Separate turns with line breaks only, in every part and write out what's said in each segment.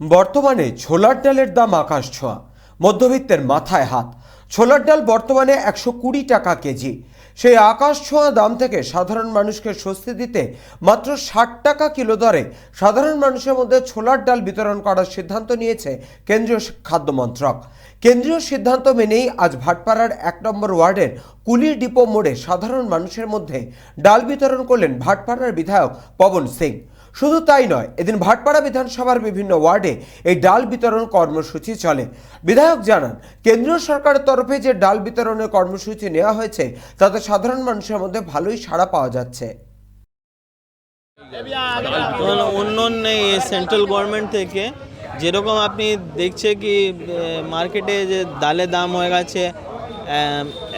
বর্তমানে ছোলার ডালের দাম আকাশ ছোঁয়া। মধ্যবিত্তের মাথায় হাত। ছোলার ডাল বর্তমানে একশো কুড়ি টাকা কেজি। সেই আকাশ ছোঁয়া দাম থেকে সাধারণ মানুষকে স্বস্তি দিতে মাত্র ষাট টাকা কিলো দরে সাধারণ মানুষের মধ্যে ছোলার ডাল বিতরণ করার সিদ্ধান্ত নিয়েছে কেন্দ্রীয় খাদ্য মন্ত্রক। কেন্দ্রীয় সিদ্ধান্ত মেনেই আজ ভাটপাড়ার এক নম্বর ওয়ার্ডের কুলির ডিপো মোড়ে সাধারণ মানুষের মধ্যে ডাল বিতরণ করলেন ভাটপাড়ার বিধায়ক পবন সিং। শুধু তাই নয়, এদিন ভাটপাড়া বিধানসভার বিভিন্ন ওয়ার্ডে এই ডাল বিতরণ কর্মসূচি চলে। বিধায়ক জানান, কেন্দ্রীয় সরকারের তরফে যে ডাল বিতরণের কর্মসূচি নেওয়া হয়েছে, তাতে সাধারণ মানুষের মধ্যে ভালোই সাড়া পাওয়া যাচ্ছে।
অন্য সেন্ট্রাল গভর্নমেন্ট থেকে। যেরকম আপনি দেখছে কি মার্কেটে যে ডালের দাম হয়ে গেছে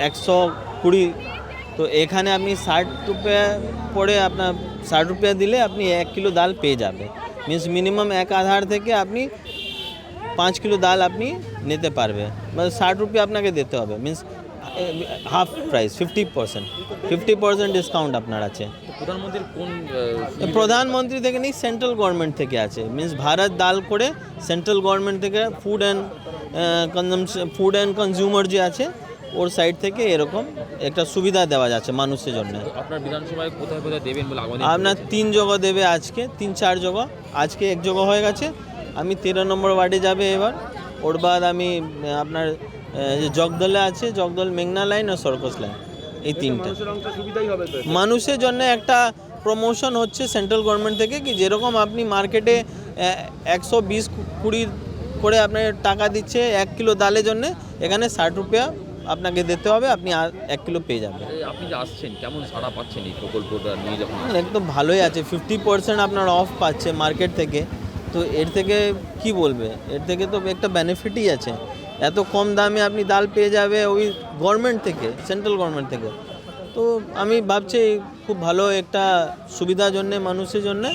একশো কুড়ি তো এখানে আপনি ষাট রুপিয়া পড়ে আপনার ষাট রুপিয়া দিলে আপনি এক কিলো ডাল পেয়ে যাবে। মিনস মিনিমাম এক আধার থেকে আপনি পাঁচ কিলো ডাল আপনি নিতে পারবে। মানে ষাট রুপিয়া আপনাকে দিতে হবে। Means half price fifty percent fifty percent discount আপনার আছে।
প্রধানমন্ত্রীর কোন
প্রধানমন্ত্রী থেকে নেই সেন্ট্রাল গভর্নমেন্ট থেকে আছে। মিন্স ভারত ডাল করে সেন্ট্রাল গভর্নমেন্ট থেকে food and consumption food and consumer যে আছে ওর সাইড থেকে এরকম একটা সুবিধা দেওয়া যাচ্ছে মানুষের জন্য।
আপনার বিধানসভায় কোথায় কোথায় দেবেন বলে আগামী
আপনার তিন জায়গা দেবে আজকে তিন চার জায়গা আজকে এক জায়গা হয়ে গেছে। আমি তেরো নম্বর ওয়ার্ডে যাবে এবার। ওর বাদ আমি আপনার জগদলে আছে জগদল মেঘনা লাইন আর সরকস লাইন। এই তিনটা। মানুষের জন্য একটা প্রমোশন হচ্ছে সেন্ট্রাল গভর্নমেন্ট থেকে কি যেরকম আপনি মার্কেটে একশো বিশ কুড়ি করে আপনার টাকা দিচ্ছে এক কিলো ডালের জন্য এখানে ষাট রুপিয়া আপনাকে দিতে হবে আপনি আর এক কিলো পেয়ে যাবেন।
আপনি যে আসছেন কেমন সাড়া পাচ্ছেন এই প্রকল্পটা নিয়ে যখন
একদম ভালোই আছে ফিফটি পার্সেন্ট আপনার অফ পাচ্ছে মার্কেট থেকে। তো এর থেকে কি বলবে? এর থেকে তো একটা বেনিফিটই আছে। এত কম দামে আপনি ডাল পেয়ে যাবে ওই গভর্নমেন্ট থেকে সেন্ট্রাল গভর্নমেন্ট থেকে। তো আমি ভাবছি খুব ভালো একটা সুবিধার জন্যে মানুষের জন্যে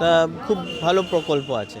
তা খুব ভালো প্রকল্প আছে।